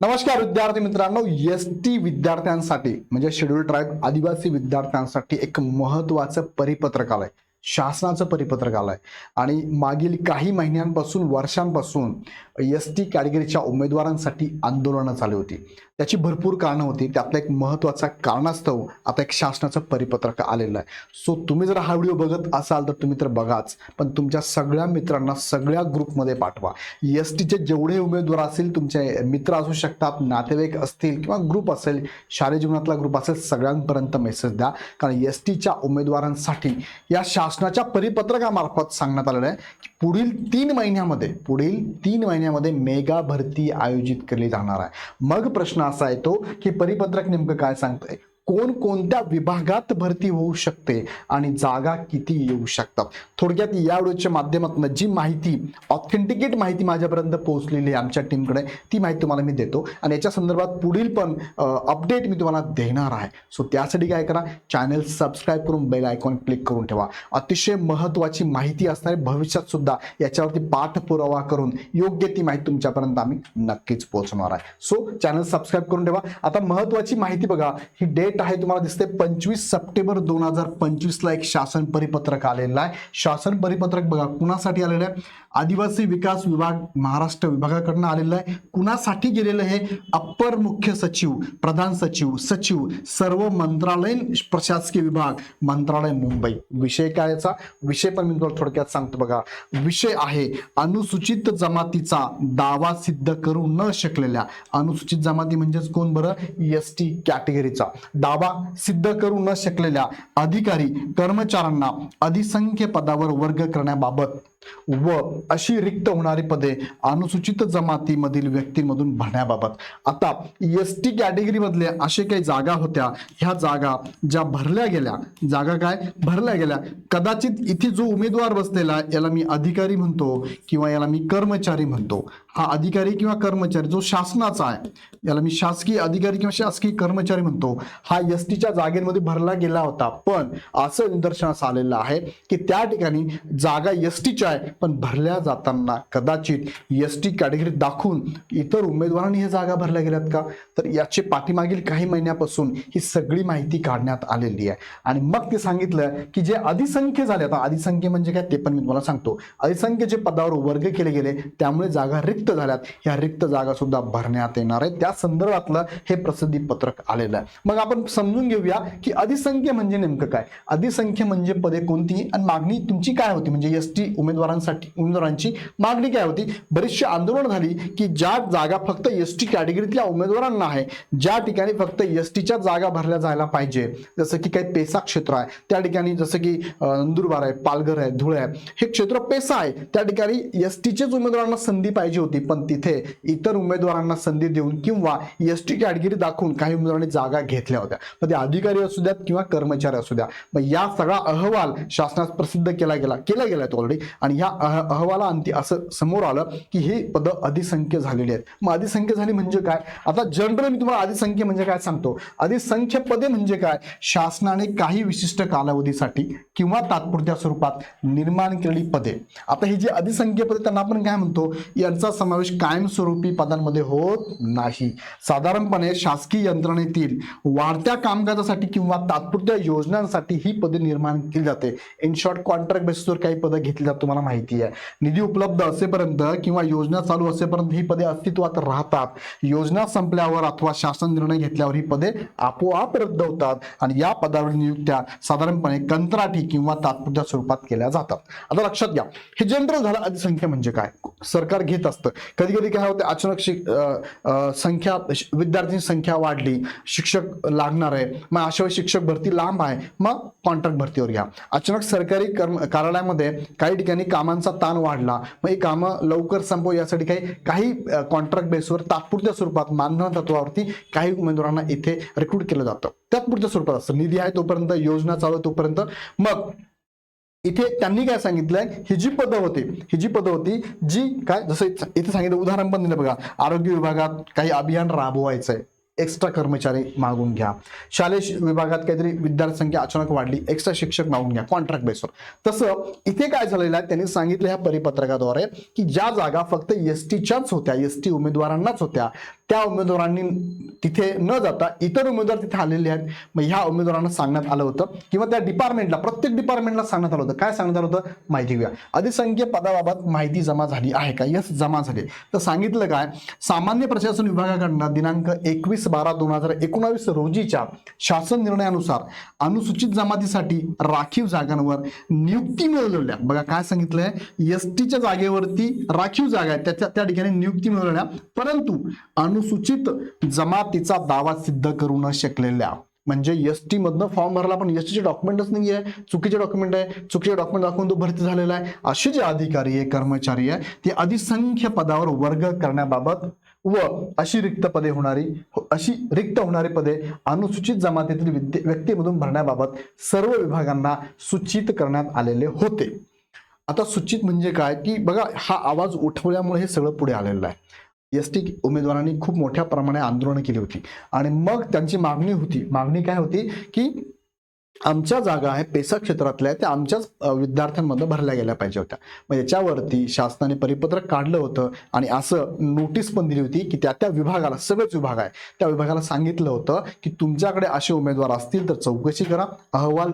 नमस्कार विद्यार्थी मित्रांनो एस टी विद्यार्थ्यांसाठी म्हणजे शेड्यूल ट्राईब आदिवासी विद्यार्थ्यांसाठी एक महत्वाचं परिपत्रक आलंय. शासनाचं परिपत्रक आलंय. आणि मागील काही महिन्यांपासून वर्षांपासून एस टी कॅटेगरीच्या उमेदवारांसाठी आंदोलनं चालू होती. त्याची भरपूर कारणं होती. त्यातलं एक महत्त्वाचा कारणास्तव आता एक शासनाचं परिपत्रक आलेलं आहे. सो तुम्ही जर हा व्हिडिओ बघत असाल तर तुम्ही तर बघाच. पण तुमच्या सगळ्या मित्रांना सगळ्या ग्रुपमध्ये पाठवा. एस टीचे जेवढे उमेदवार असतील तुमचे मित्र असू शकतात नातेवाईक असतील किंवा ग्रुप असेल शालेय जीवनातला ग्रुप असेल सगळ्यांपर्यंत मेसेज द्या. कारण एस टीच्या उमेदवारांसाठी या शासनाच्या परिपत्रकामार्फत सांगण्यात आलेलं आहे की पुढील तीन महिन्यामध्ये पुढील तीन महिन्यामध्ये मेगा भरती आयोजित केली जाणार आहे. मग प्रश्न असा येतो की परिपत्रक नेमकं काय सांगतंय? कोण कोणत्या विभागात भरती होऊ शकते आणि जागा किती येऊ शकतात? थोडक्यात या व्हिडिओच्या माध्यमातून जी माहिती ऑथेंटिकेट माहिती माझ्यापर्यंत पोहोचलेली आहे आमच्या टीमकडे ती माहिती तुम्हाला मी देतो. आणि याच्या संदर्भात पुढील पण अपडेट मी तुम्हाला देणार आहे. सो त्यासाठी काय करा चॅनल सबस्क्राईब करून बेल आयकॉन क्लिक करून ठेवा. अतिशय महत्त्वाची माहिती असणारी भविष्यात सुद्धा याच्यावरती पाठपुरावा करून योग्य ती माहिती तुमच्यापर्यंत आम्ही नक्कीच पोहोचणार आहे. सो चॅनल सबस्क्राईब करून ठेवा. आता महत्त्वाची माहिती बघा ही डेट आहे तुम्हाला दिसते पंचवीस सप्टेंबर दोन हजार पंचवीसला एक शासन परिपत्रक आलेलं आहे. शासन परिपत्रक बघा कुणासाठी आलेलं आहे? आदिवासी विकास विभाग महाराष्ट्र विभागाकडनं आलेलं आहे. कुणासाठी गेलेलं हे अप्पर मुख्य सचिव प्रधान सचिव सचिव सर्व मंत्रालयीन प्रशासकीय विभाग मंत्रालय मुंबई. विषय काय याचा? विषय पण मी तुम्हाला थोडक्यात सांगतो बघा. विषय आहे अनुसूचित जमातीचा दावा सिद्ध करू न शकलेल्या. अनुसूचित जमाती म्हणजेच कोण बरं? एस टी कॅटेगरीचा. दावा सिद्ध करू न शकलेल्या अधिकारी कर्मचाऱ्यांना अधिसंख्य पदावर वर्ग करण्याबाबत व अशी रिक्त होणारी पदे अनुसूचित जमातीमधील व्यक्तींमधून भरण्याबाबत. आता एस टी कॅटेगरीमधले असे काही जागा होत्या. ह्या जागा ज्या भरल्या गेल्या जागा काय? भरल्या गेल्या. कदाचित इथे जो उमेदवार बसलेला याला मी अधिकारी म्हणतो किंवा याला मी कर्मचारी म्हणतो. हा अधिकारी किंवा कर्मचारी जो शासनाचा आहे याला मी शासकीय अधिकारी किंवा शासकीय कर्मचारी म्हणतो हा एस टीच्या जागेमध्ये भरला गेला होता. पण असं निदर्शनास आलेलं आहे की त्या ठिकाणी जागा एस टीच्या आहे पण भरल्या जाताना कदाचित एस टी कॅटेगरी दाखवून इतर उमेदवारांनी हे जागा भरल्या गेल्यात का? तर याचे पाठीमागील काही महिन्यापासून ही सगळी माहिती काढण्यात आलेली आहे. आणि मग ते सांगितलं की जे अधिसंख्य झाले आता अधिसंख्य म्हणजे काय ते पण मी तुम्हाला सांगतो. अधिसंख्य जे पदावर वर्ग केले गेले त्यामुळे जागा रिक्त झाल्यात. ह्या रिक्त जागा सुद्धा भरण्यात येणार आहे त्या संदर्भातलं हे प्रसिद्धी पत्रक आलेलं आहे. मग आपण समजून घेऊया की अधिसंख्य म्हणजे नेमकं काय? अधिसंख्य म्हणजे पदे कोणती? आणि मागणी तुमची काय होती? म्हणजे एस टी उमेदवारांसाठी उमेदवारांची मागणी काय होती? बरीचशी आंदोलन झाली की ज्या जागा फक्त एस टी कॅटेगरीतल्या उमेदवारांना आहे ज्या ठिकाणी फक्त एस टीच्या जागा भरल्या जायला पाहिजे जसं की काही पेसा क्षेत्र आहे त्या ठिकाणी जसं की नंदुरबार आहे पालघर आहे धुळे आहे हे क्षेत्र पेसा आहे. त्या ठिकाणी एस टीचेच उमेदवारांना संधी पाहिजे होती. पण तिथे इतर उमेदवारांना संधी देऊन किंवा एस टी कॅटगिरी दाखवून काही उमेदवारांनी जागा घेतल्या होत्या. मग ते अधिकारी असू द्यात किंवा कर्मचारी असू द्या. मग या सगळा अहवाल शासनास प्रसिद्ध केला गेला. केला गेला ऑलरेडी आणि ह्या अह अहवाला अंती असं समोर आलं की ही पदं अधिसंख्य झालेली आहेत. मग अधिसंख्य झाली म्हणजे काय? आता जनरल मी तुम्हाला अधिसंख्य म्हणजे काय सांगतो? अधिसंख्य पदे म्हणजे काय? शासनाने काही विशिष्ट कालावधीसाठी किंवा तात्पुरत्या स्वरूपात निर्माण केलेली पदे. आता ही जी अधिसंख्य पदे त्यांना आपण काय म्हणतो? यांचा समावेश कायमस्वरूपी पदांमध्ये होत नाही. साधारणपणे शासकीय यंत्रणेतील वाढत्या कामकाजासाठी किंवा तात्पुरत्या योजनांसाठी ही पदे निर्माण केली जाते. इन शॉर्ट कॉन्ट्रॅक्ट बेसिसवर काही पदं घेतली जातात तुम्हाला माहिती आहे. निधी उपलब्ध असेपर्यंत किंवा योजना चालू असेपर्यंत ही पदे अस्तित्वात राहतात. योजना संपल्यावर अथवा शासन निर्णय घेतल्यावर ही पदे आपोआप रद्द होतात आणि या पदावर नियुक्त्या साधारणपणे कंत्राटी किंवा तात्पुरत्या स्वरूपात केल्या जातात. आता लक्षात घ्या. हे जनरल झालं अधिसंख्या म्हणजे काय? सरकार घेत असतं. कधी कधी काय होतं अचानक शिक संख्या विद्यार्थ्यांची संख्या वाढली शिक्षक लागणार आहे मग अशा वेळी शिक्षक भरती लांब आहे मग कॉन्ट्रॅक्ट भरतीवर घ्या अचानक सरकारी कर्म कार्यालयामध्ये काही ठिकाणी कामांचा ताण वाढला मग ही कामं लवकर संपव यासाठी काही काही कॉन्ट्रॅक्ट बेसवर तात्पुरत्या स्वरूपात मानधन तत्वावरती काही उमेदवारांना इथे रिक्रूट केलं जातं. तात्पुरत्या स्वरूपात असतं. निधी आहे तोपर्यंत योजना चालू तोपर्यंत. मग इथे त्यांनी काय सांगितलंय? ही जी पदं होती ही जी पदं होती जी काय जसं इथे सांगितलं उदाहरण पण दिलं बघा. आरोग्य विभागात काही अभियान राबवायचंय. एक्स्ट्रा कर्मचारी मागून घ्या. शालेय विभागात काहीतरी विद्यार्थी संख्या अचानक वाढली एक्स्ट्रा शिक्षक मागून घ्या कॉन्ट्रॅक्ट बेसवर तसं इथे काय झालेलं आहे त्यांनी सांगितलं ह्या परिपत्रकाद्वारे की ज्या जागा फक्त एस टीच्याच होत्या एस टी उमेदवारांनाच होत्या त्या उमेदवारांनी तिथे न जाता इतर उमेदवार तिथे आलेले आहेत. मग ह्या उमेदवारांना सांगण्यात आलं होतं किंवा त्या डिपार्टमेंटला प्रत्येक डिपार्टमेंटला सांगण्यात आलं होतं. काय सांगण्यात आलं होतं? माहिती घेऊया. अधिसंख्य पदाबाबत माहिती जमा झाली आहे का? यस जमा झाली तर सांगितलं काय? सामान्य प्रशासन विभागाकडनं दिनांक एकवीस बारा दोन हजार एकोणावीस रोजीच्या शासन निर्णयानुसार अनुसूचित जमातीसाठी राखीव जागांवर नियुक्ती मिळवलेल्या. बघा काय सांगितलंय? एस टीच्या जागेवरती राखीव जागा आहे त्याच्या त्या ठिकाणी नियुक्ती मिळवलेल्या. परंतु अनुसूचित जमातीचा दावा सिद्ध करू न शकलेल्या. म्हणजे एस टी मधनं फॉर्म भरला पण एस टीचे डॉक्युमेंटच नाही आहे चुकीचे डॉक्युमेंट आहे. चुकीचे डॉक्युमेंट दाखवून तो भरती झालेला आहे. असे जे अधिकारी आहे कर्मचारी आहे ते अधिसंख्य पदावर वर्ग करण्याबाबत व अशी रिक्त पदे होणारी हो, अशी रिक्त होणारी पदे अनुसूचित जमातीतील व्यक्तीमधून भरण्याबाबत सर्व विभागांना सूचित करण्यात आलेले होते. आता सूचित म्हणजे काय? की बघा हा आवाज उठवल्यामुळे हे सगळं पुढे आलेलं आहे. एस टी उमेदवारांनी खूप मोठ्या प्रमाणे आंदोलनं केली होती. आणि मग त्यांची मागणी होती. मागणी काय होती? की आमच्या जागा आहे पेसा क्षेत्रातल्या त्या आमच्याच विद्यार्थ्यांमध्ये विद्यार्थ्यांमधनं भरल्या गेल्या पाहिजे होत्या. मग याच्यावरती शासनाने परिपत्रक काढलं होतं आणि असं नोटीस पण दिली होती की त्या त्या विभागाला सगळेच विभाग आहे त्या विभागाला सांगितलं होतं की तुमच्याकडे असे उमेदवार असतील तर चौकशी करा अहवाल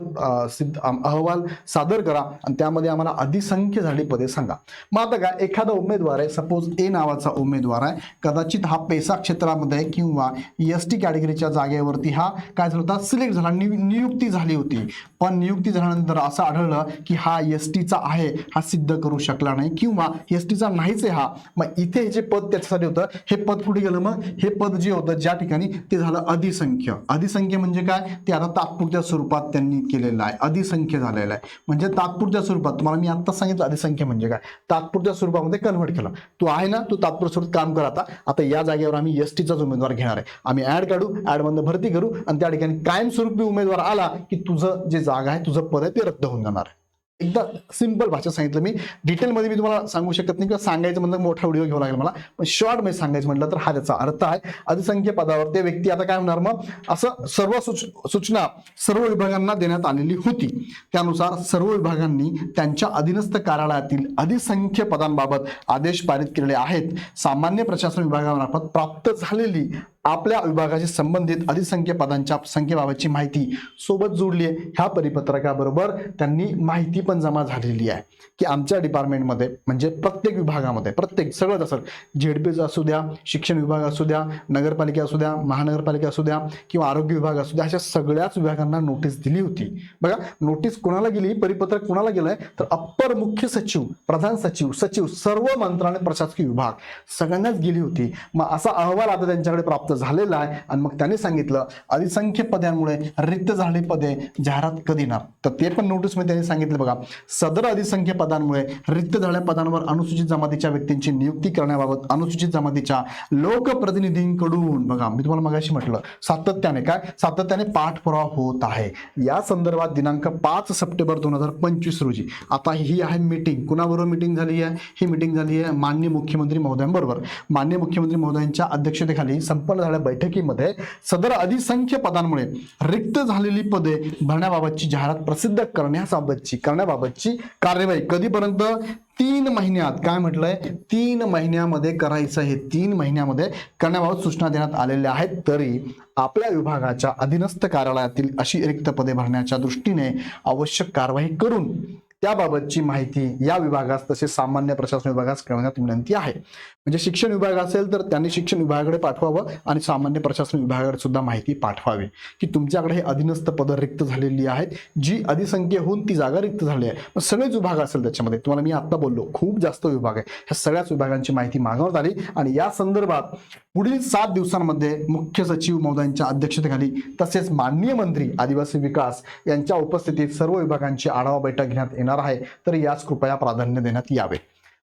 सिद्ध अहवाल सादर करा आणि त्यामध्ये आम्हाला अधिसंख्य झाली पदे सांगा. मग आता काय एखादा उमेदवार आहे सपोज ए नावाचा उमेदवार आहे कदाचित हा पेसा क्षेत्रामध्ये आहे किंवा एस टी कॅटेगरीच्या जागेवरती हा काय झाला होता सिलेक्ट झाला नियुक्ती झाली होती. पण नियुक्ती झाल्यानंतर असं आढळलं की हा एस टीचा आहे हा सिद्ध करू शकला नाही किंवा एस टीचा नाहीच आहे हा. मग इथे जे पद त्याच्यासाठी होतं हे पद कुठे गेलं मग? हे पद जे होतं ज्या ठिकाणी ते झालं अधिसंख्य. अधिसंख्य म्हणजे काय? ते आता तात्पुरत्या स्वरूपात त्यांनी केलेलं आहे. अधिसंख्य झालेलं आहे. म्हणजे तात्पुरत्या स्वरूपात तुम्हाला मी आत्ताच सांगितलं अधिसंख्य म्हणजे काय? तात्पुरत्या स्वरूपामध्ये कन्व्हर्ट केलं. तू आहे ना तू तात्पुर स्वरूपात काम कर आता. आता या जागेवर आम्ही एस टीचाच उमेदवार घेणार आहे. आम्ही ऍड काढू ॲडमधनं भरती करू आणि त्या ठिकाणी कायमस्वरूपी उमेदवार आला की तुझं जे जागा आहे तुझं पद आहे ते रद्द होऊन जाणार आहे. एकदा सिंपल भाषा सांगितलं मी. डिटेलमध्ये मी तुम्हाला सांगू शकत नाही किंवा सांगायचं म्हणलं मोठा व्हिडिओ घेऊ लागेल मला. पण शॉर्टमध्ये सांगायचं म्हटलं तर हा त्याचा अर्थ आहे. अधिसंख्य पदावर ते व्यक्ती आता काय होणार मग? असं सर्व सूच सूचना सर्व विभागांना देण्यात आलेली होती. त्यानुसार सर्व विभागांनी त्यांच्या अधीनस्थ कार्यालयातील अधिसंख्य पदांबाबत आदेश पारित केलेले आहेत. सामान्य प्रशासन विभागामार्फत प्राप्त झालेली आपल्या विभागाशी संबंधित अधिसंख्य पदांच्या संख्येबाबतची माहिती सोबत जोडली आहे. ह्या परिपत्रकाबरोबर त्यांनी माहिती पण जमा झालेली आहे. की आमच्या डिपार्टमेंटमध्ये म्हणजे प्रत्येक विभागामध्ये प्रत्येक सगळंच असेल झेडपीचं असू द्या शिक्षण विभाग असू द्या नगरपालिका असू द्या महानगरपालिका असू द्या किंवा आरोग्य विभाग असू द्या अशा सगळ्याच विभागांना नोटीस दिली होती. बघा नोटीस कोणाला गेली? परिपत्रक कोणाला गेलंय? तर अप्पर मुख्य सचिव प्रधान सचिव सचिव सर्व मंत्रालय प्रशासकीय विभाग सगळ्यांनाच गेली होती. मग असा अहवाल आता त्यांच्याकडे प्राप्त झालेला आहे. आणि मग त्याने सांगितलं अधिसंख्य पदांमुळे रिक्त झाले पदे जाहिरात कधी ना तर ते पण नोटीसमध्ये त्यांनी सांगितलं बघा सदर अधिसंख्य पदांमुळे रिक्त झालेल्या पदांवर अनुसूचित जमातीच्या व्यक्तींची नियुक्ती करण्याबाबत अनुसूचित जमातीच्या लोकप्रतिनिधींकडून बघा मी तुम्हाला मगाशी म्हटलं सातत्याने काय? सातत्याने पाठपुरावा होत आहे. या संदर्भात दिनांक पाच सप्टेंबर दोन हजार पंचवीस रोजी आता ही आहे मीटिंग कुणाबरोबर मीटिंग झाली आहे? ही मीटिंग झाली आहे मान्य मुख्यमंत्री महोदयांबरोबर. मान्य मुख्यमंत्री महोदयांच्या अध्यक्षतेखाली संपन्न झालेल्या बैठकीमध्ये सदर अधिसंख्य पदांमुळे रिक्त झालेली पदे भरण्याबाबतची जाहिरात प्रसिद्ध करण्याबाबतची करण्याबाबतची कार्यवाही कधीपर्यंत? तीन महिन्यात. काय म्हटलंय? तीन महिन्यामध्ये करायचं हे तीन महिन्यामध्ये करण्याबाबत सूचना देण्यात आलेल्या आहेत. तरी आपल्या विभागाच्या अधीनस्थ कार्यालयातील अशी रिक्त पदे भरण्याच्या दृष्टीने आवश्यक कारवाई करून त्याबाबतची माहिती या विभागास तसेच सामान्य प्रशासन विभागास कळवण्यात विनंती आहे. म्हणजे शिक्षण विभाग असेल तर त्यांनी शिक्षण विभागाकडे पाठवावं आणि सामान्य प्रशासन विभागाकडे सुद्धा माहिती पाठवावी. की तुमच्याकडे हे अधीनस्थ पदं रिक्त झालेली आहेत. जी अधिसंख्य होऊन ती जागा रिक्त झाली आहे. मग सगळेच विभाग असेल त्याच्यामध्ये. तुम्हाला मी आता बोललो खूप जास्त विभाग आहे. ह्या सगळ्याच विभागांची माहिती मागवण्यात आली. आणि या संदर्भात पुढील सात दिवसांमध्ये मुख्य सचिव महोदयांच्या अध्यक्षतेखाली तसेच माननीय मंत्री आदिवासी विकास यांच्या उपस्थितीत सर्व विभागांची आढावा बैठक घेण्यात येणार आहे तर यास कृपया प्राधान्य देण्यात यावे.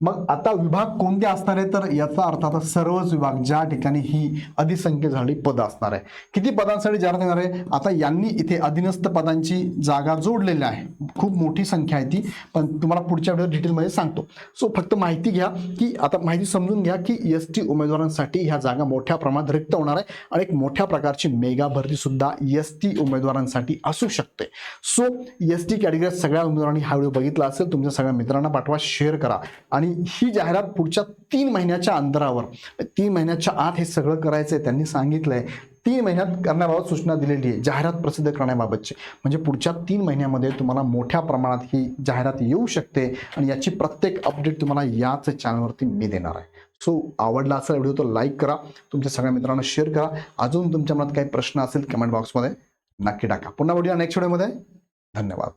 मग आता विभाग कोणते असणार आहे? तर याचा अर्थ आता सर्वच विभाग ज्या ठिकाणी ही अधिसंख्य झालेली पदं असणार आहे. किती पदांसाठी जाहिरात येणार आहे? आता यांनी इथे अधीनस्थ पदांची जागा जोडलेली आहे. खूप मोठी संख्या आहे ती पण तुम्हाला पुढच्या वेळेस डिटेलमध्ये सांगतो. सो फक्त माहिती घ्या की आता माहिती समजून घ्या की एस टी उमेदवारांसाठी ह्या जागा मोठ्या प्रमाणात रिक्त होणार आहे आणि एक मोठ्या प्रकारची मेगा भरती सुद्धा एस टी उमेदवारांसाठी असू शकते. सो एस टी कॅटेगरी सगळ्या उमेदवारांनी हा व्हिडिओ बघितला असेल तुमच्या सगळ्या मित्रांना पाठवा शेअर करा आणि ही जाहिरात पुढच्या तीन महिन्याच्या अंतरावर. तीन महिन्याच्या आत हे सगळं करायचंय त्यांनी सांगितलंय. तीन महिन्यात करण्याबाबत सूचना दिलेली आहे जाहिरात प्रसिद्ध करण्याबाबतची. म्हणजे पुढच्या तीन महिन्यामध्ये तुम्हाला मोठ्या प्रमाणात ही जाहिरात येऊ शकते आणि याची प्रत्येक अपडेट तुम्हाला याच चॅनलवरती मी देणार आहे. सो आवडला असेल व्हिडिओ तो लाईक करा तुमच्या सगळ्या मित्रांना शेअर करा. अजून तुमच्या मनात काही प्रश्न असेल कमेंट बॉक्समध्ये नक्की टाका. पुन्हा भेटूया नेक्स्ट व्हिडिओमध्ये धन्यवाद.